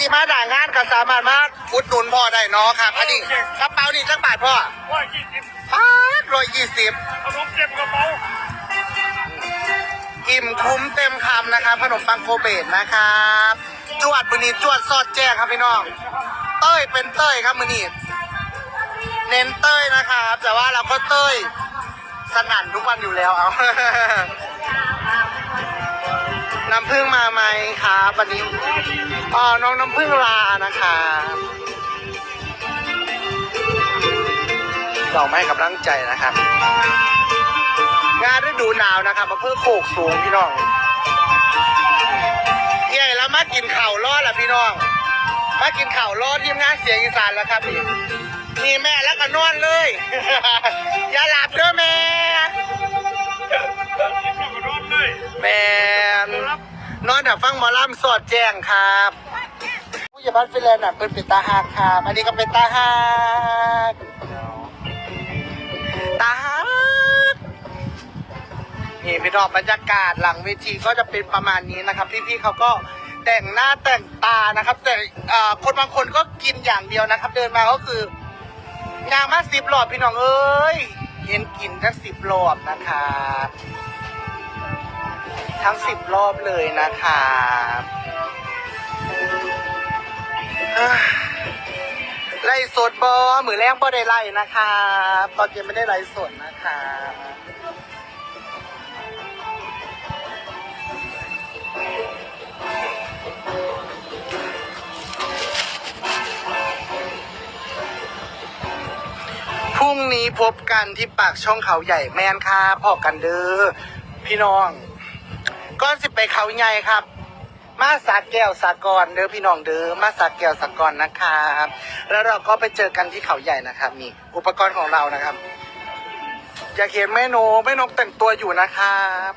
สิมาด่างงานก็สามารถมาอุดหนุนพ่อได้เนาะครับ อันนี้กระเป๋านี่จักบาทพ่อว่ายี่สิบป้าร้อยยี่สิบขนมเจ็บกระเป๋าอิ่มคุ้มเต็มคำนะครับขนมปังโคเบตนะครับจวดมือนีจวดซอดแจ้งครับพี่น้อง เต้ยเป็นเต้ยครับมือนีเน้นเต้ยนะครับ แต่ว่าเราก็เต้ยสนั่นทุกวันอยู่แล้วเอา น้ำพึ่งมาไหมครับวันนี้อ๋อน้องน้ำพึ่งลานะครับเราไม่ให้กำลังใจนะครับงานฤดูหนาวนะครับมาเพื่อโขกสูงพี่น้องใหญ่แล้วมากินข่าวรอดล่ะพี่น้อง มากินข่าวรอดทีมงานเสียงอีสานแล้วครับนี่มีแม่แล้วก็นอนเลย อย่าหลับเด้อแม่ก็ร้อนเลยแม่ นอนแต่ฟังหมอลำสอดแจ้งครับผู้ใหญ่บ้านฟินแลนด์น่ะเป็นป็นตาฮักครับอันนี้ก็เป็นตาฮักตาฮักนี่พี่น้องบรรยากาศหลังเวทีก็จะเป็นประมาณนี้นะครับ พี่ๆเขาก็แต่งหน้าแต่งตานะครับ แต่คนบางคนก็กินอย่างเดียวนะครับ เดินมาก็คือยางมาสิบหลอดพี่น้องเอ้ยเห็นกินทั้งสิบรอบนะครับ ทั้งสิบรอบเลยนะครับอ่าไล่สดบอมือแรงบอได้ไล่นะครับตอนเย็นไม่ได้ไล่สดนะครับพรุ่งนี้พบกันที่ปากช่องเขาใหญ่แมนค่ะพอกันเด้อพี่น้อง ก้อนสิไปเขาใหญ่ครับ มาสาแก้วสากรเด้อพี่น้องเด้อมาสาแก้วสากรนะครับแล้วเราก็ไปเจอกันที่เขาใหญ่นะครับ มีอุปกรณ์ของเรานะครับอยากเห็นแม่นกแม่นกแต่งตัวอยู่นะครับ